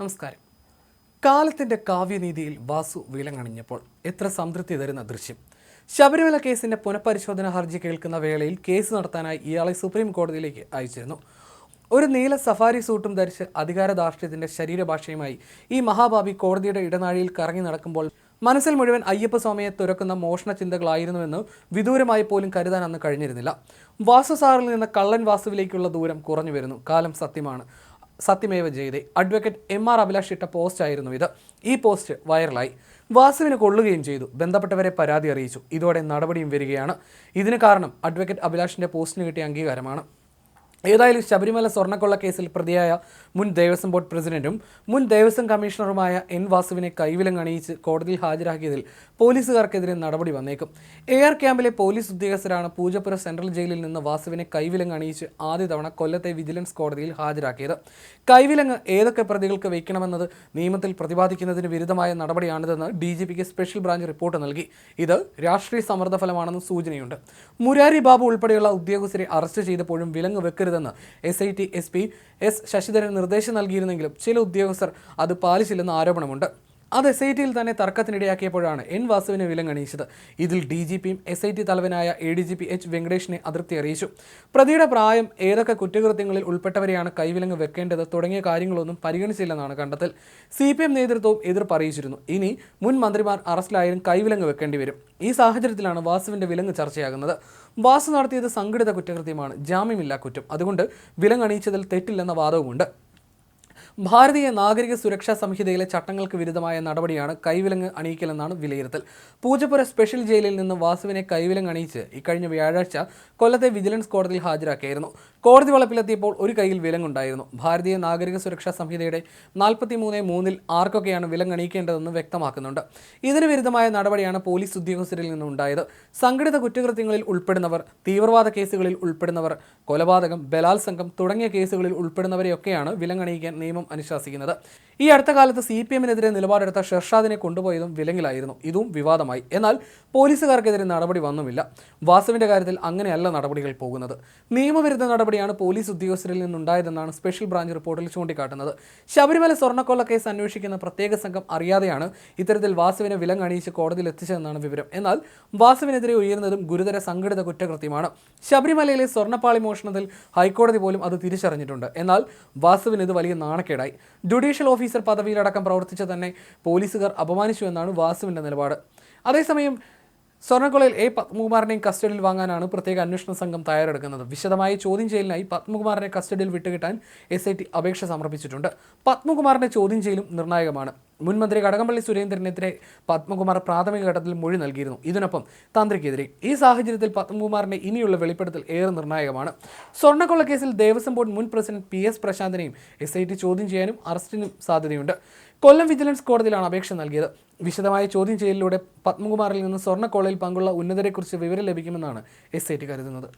നമസ്കാരം. കാലത്തിന്റെ കാവ്യനീതിയിൽ വാസു വിലങ്ങണിഞ്ഞപ്പോൾ എത്ര സംതൃപ്തി തരുന്ന ദൃശ്യം. ശബരിമല കേസിന്റെ പുനഃപരിശോധന ഹർജി കേൾക്കുന്ന വേളയിൽ കേസ് നടത്താനായി ഇയാളെ സുപ്രീം കോടതിയിലേക്ക് അയച്ചിരുന്നു. ഒരു നീല സഫാരി സൂട്ടും ധരിച്ച് അധികാര ധാർഷ്ട്യത്തിന്റെ ശരീരഭാഷയുമായി ഈ മഹാഭാവി കോടതിയുടെ ഇടനാഴിയിൽ കറങ്ങി നടക്കുമ്പോൾ മനസ്സിൽ മുഴുവൻ അയ്യപ്പസ്വാമിയെ തുരക്കുന്ന മോഷണ ചിന്തകളായിരുന്നുവെന്ന് വിദൂരമായി പോലും കരുതാൻ അന്ന് കഴിഞ്ഞിരുന്നില്ല. വാസു സാറിൽ നിന്ന് കള്ളൻ വാസുവിലേക്കുള്ള ദൂരം കുറഞ്ഞു വരുന്നു. കാലം സത്യമാണ്. സത്യമേവ ജയതേ. അഡ്വക്കേറ്റ് എം ആർ അഭിലാഷ് ഇട്ട പോസ്റ്റ് ആയിരുന്നു ഇത്. ഈ പോസ്റ്റ് വൈറലായി വാസുവിന് കൊള്ളുകയും ചെയ്തു. ബന്ധപ്പെട്ടവരെ പരാതി അറിയിച്ചു. ഇതോടെ നടപടിയും വരികയാണ്. ഇതിന് കാരണം അഡ്വക്കേറ്റ് അഭിലാഷിന്റെ പോസ്റ്റിന് കിട്ടിയ അംഗീകാരമാണ്. ഏതായാലും ശബരിമല സ്വർണക്കൊള്ള കേസിൽ പ്രതിയായ മുൻ ദേവസ്വം ബോർഡ് പ്രസിഡന്റും മുൻ ദേവസ്വം കമ്മീഷണറുമായ എൻ വാസുവിനെ കൈവിലങ്ങണിയിച്ച് കോടതിയിൽ ഹാജരാക്കിയതിൽ പോലീസുകാർക്കെതിരെ നടപടി വന്നേക്കും. എ ആർ ക്യാമ്പിലെ പോലീസ് ഉദ്യോഗസ്ഥരാണ് പൂജപ്പുര സെൻട്രൽ ജയിലിൽ നിന്ന് വാസുവിനെ കൈവിലങ്ങണിയിച്ച് ആദ്യ തവണ കൊല്ലത്തെ വിജിലൻസ് കോടതിയിൽ ഹാജരാക്കിയത്. കൈവിലങ്ങ് ഏതൊക്കെ പ്രതികൾക്ക് വയ്ക്കണമെന്നത് നിയമത്തിൽ പ്രതിപാദിക്കുന്നതിന് വിരുദ്ധമായ നടപടിയാണിതെന്ന് ഡി ജി പിക്ക് സ്പെഷ്യൽ ബ്രാഞ്ച് റിപ്പോർട്ട് നൽകി. ഇത് രാഷ്ട്രീയ സമ്മർദ്ദ ഫലമാണെന്ന് സൂചനയുണ്ട്. മുരാരി ബാബു ഉൾപ്പെടെയുള്ള ഉദ്യോഗസ്ഥരെ അറസ്റ്റ് ചെയ്തപ്പോഴും വിലങ്ങ് വെക്കരുതെന്ന് S I T S P S Sasidharan നിർദ്ദേശം നൽകിയിരുന്നെങ്കിലും ചില ഉദ്യോഗസ്ഥർ അത് പാലിച്ചില്ലെന്ന ആരോപണമുണ്ട്. അത് എസ് ഐ ടിയിൽ തന്നെ തർക്കത്തിനിടയാക്കിയപ്പോഴാണ് എൻ വാസുവിനെ വിലങ്ങണിയിച്ചത് ഇതിൽ ഡി ജി പിയും എസ് ഐ ടി തലവനായ A D G P H വെങ്കടേഷിനെ അതൃപ്തി അറിയിച്ചു. പ്രതിയുടെ പ്രായം ഏതൊക്കെ കുറ്റകൃത്യങ്ങളിൽ ഉൾപ്പെട്ടവരെയാണ് കൈവിലങ്ങ് വെക്കേണ്ടത് തുടങ്ങിയ കാര്യങ്ങളൊന്നും പരിഗണിച്ചില്ലെന്നാണ് കണ്ടെത്തൽ. സി പി എം നേതൃത്വവും എതിർപ്പ് അറിയിച്ചിരുന്നു ഇനി മുൻ മന്ത്രിമാർ അറസ്റ്റിലായാലും കൈവിലങ്ങ് വെക്കേണ്ടി വരും. ഈ സാഹചര്യത്തിലാണ് വാസുവിന്റെ വിലങ്ങ് ചർച്ചയാകുന്നത്. വാസു നടത്തിയത് സംഘടിത കുറ്റകൃത്യമാണ്. ജാമ്യമില്ലാ കുറ്റം. അതുകൊണ്ട് വിലങ്ങണിയിച്ചതിൽ തെറ്റില്ലെന്ന വാദവുമുണ്ട്. ഭാരതീയ നാഗരിക സുരക്ഷാ സംഹിതയിലെ ചട്ടങ്ങൾക്ക് വിരുദ്ധമായ നടപടിയാണ് കൈവിലങ്ങ് അണിയിക്കലെന്നാണ് വിലയിരുത്തൽ. പൂജപ്പുര സ്പെഷ്യൽ ജയിലിൽ നിന്ന് വാസുവിനെ കൈവിലങ്ങ് അണിയിച്ച് ഇക്കഴിഞ്ഞ വ്യാഴാഴ്ച കൊല്ലത്തെ വിജിലൻസ് കോടതിയിൽ ഹാജരാക്കിയായിരുന്നു. കോടതി വളപ്പിലെത്തിയപ്പോൾ ഒരു കയ്യിൽ വിലങ്ങുണ്ടായിരുന്നു. ഭാരതീയ നാഗരിക സുരക്ഷാ സംഹിതയുടെ നാൽപ്പത്തി മൂന്ന് മൂന്നിൽ ആർക്കൊക്കെയാണ് വിലങ്ങണിയിക്കേണ്ടതെന്ന് വ്യക്തമാക്കുന്നുണ്ട്. ഇതിന് വിരുദ്ധമായ നടപടിയാണ് പോലീസ് ഉദ്യോഗസ്ഥരിൽ നിന്നുണ്ടായത് സംഘടിത കുറ്റകൃത്യങ്ങളിൽ ഉൾപ്പെടുന്നവർ തീവ്രവാദ കേസുകളിൽ ഉൾപ്പെടുന്നവർ കൊലപാതകം ബലാത്സംഗം തുടങ്ങിയ കേസുകളിൽ ഉൾപ്പെടുന്നവരെയൊക്കെയാണ് വിലങ്ങണിയിക്കാൻ നിയമം അനുശാസിക്കുന്നത്. ഈ അടുത്ത കാലത്ത് സി പി എമ്മിനെതിരെ നിലപാടെടുത്ത ഷെർഷാദിനെ കൊണ്ടുപോയതും വിലങ്ങിലായിരുന്നു. ഇതും വിവാദമായി. എന്നാൽ പോലീസുകാർക്കെതിരെ നടപടി വന്നുമില്ല. വാസുവിന്റെ കാര്യത്തിൽ അങ്ങനെയല്ല നടപടികൾ പോകുന്നത്. നിയമവിരുദ്ധ നടപടിയാണ് പോലീസ് ഉദ്യോഗസ്ഥരിൽ നിന്നുണ്ടായതെന്നാണ് സ്പെഷ്യൽ ബ്രാഞ്ച് റിപ്പോർട്ടിൽ ചൂണ്ടിക്കാട്ടുന്നത്. ശബരിമല സ്വർണക്കൊള്ള കേസ് അന്വേഷിക്കുന്ന പ്രത്യേക സംഘം അറിയാതെയാണ് ഇത്തരത്തിൽ വാസുവിനെ വിലങ്ങണിയിച്ച് കോടതിയിൽ എത്തിച്ചതെന്നാണ് വിവരം. എന്നാൽ വാസുവിനെതിരെ ഉയരുന്നതും ഗുരുതര സംഘടിത കുറ്റകൃത്യമാണ്. ശബരിമലയിലെ സ്വർണപ്പാളി മോഷണത്തിൽ ഹൈക്കോടതി പോലും അത് തിരിച്ചറിഞ്ഞിട്ടുണ്ട്. എന്നാൽ വാസുവിന് ഇത് വലിയ നാണക്കേടായി. ജുഡീഷ്യൽ ഓഫീസർ പദവിയിലടക്കം പ്രവർത്തിച്ച തന്നെ പോലീസുകാർ അപമാനിച്ചു എന്നാണ് വാസുവിന്റെ നിലപാട്. അതേസമയം സ്വർണക്കൊളയിൽ എ പത്മകുമാറിനെയും കസ്റ്റഡിയിൽ വാങ്ങാനാണ് പ്രത്യേക അന്വേഷണ സംഘം തയ്യാറെടുക്കുന്നത്. വിശദമായ ചോദ്യം ചെയ്യലിനായി പത്മകുമാറിനെ കസ്റ്റഡിയിൽ വിട്ടുകിട്ടാൻ എസ് ഐ ടി അപേക്ഷ സമർപ്പിച്ചിട്ടുണ്ട്. പത്മകുമാറിന്റെ ചോദ്യം ചെയ്യലും നിർണായകമാണ്. മുൻ മന്ത്രി കടകംപള്ളി സുരേന്ദ്രനെതിരെ പത്മകുമാർ പ്രാഥമിക ഘട്ടത്തിൽ മൊഴി നൽകിയിരുന്നു. ഇതിനൊപ്പം തന്ത്രിക്കെതിരെ ഈ സാഹചര്യത്തിൽ പത്മകുമാറിന്റെ ഇനിയുള്ള വെളിപ്പെടുത്തൽ ഏറെ നിർണായകമാണ്. സ്വർണക്കൊള്ള കേസിൽ ദേവസ്വം ബോർഡ് മുൻ പ്രസിഡന്റ് പി എസ് പ്രശാന്തിനെയും എസ് ഐ ടി ചോദ്യം ചെയ്യാനും അറസ്റ്റിനും സാധ്യതയുണ്ട്. കൊല്ലം വിജിലൻസ് കോടതിയിലാണ് അപേക്ഷ നൽകിയത്. വിശദമായ ചോദ്യം ചെയ്യലിലൂടെ പത്മകുമാറിൽ നിന്ന് സ്വർണക്കൊള്ളയിൽ പങ്കുള്ള ഉന്നതരെക്കുറിച്ച് വിവരം ലഭിക്കുമെന്നാണ് എസ് ഐ ടി കരുതുന്നത്.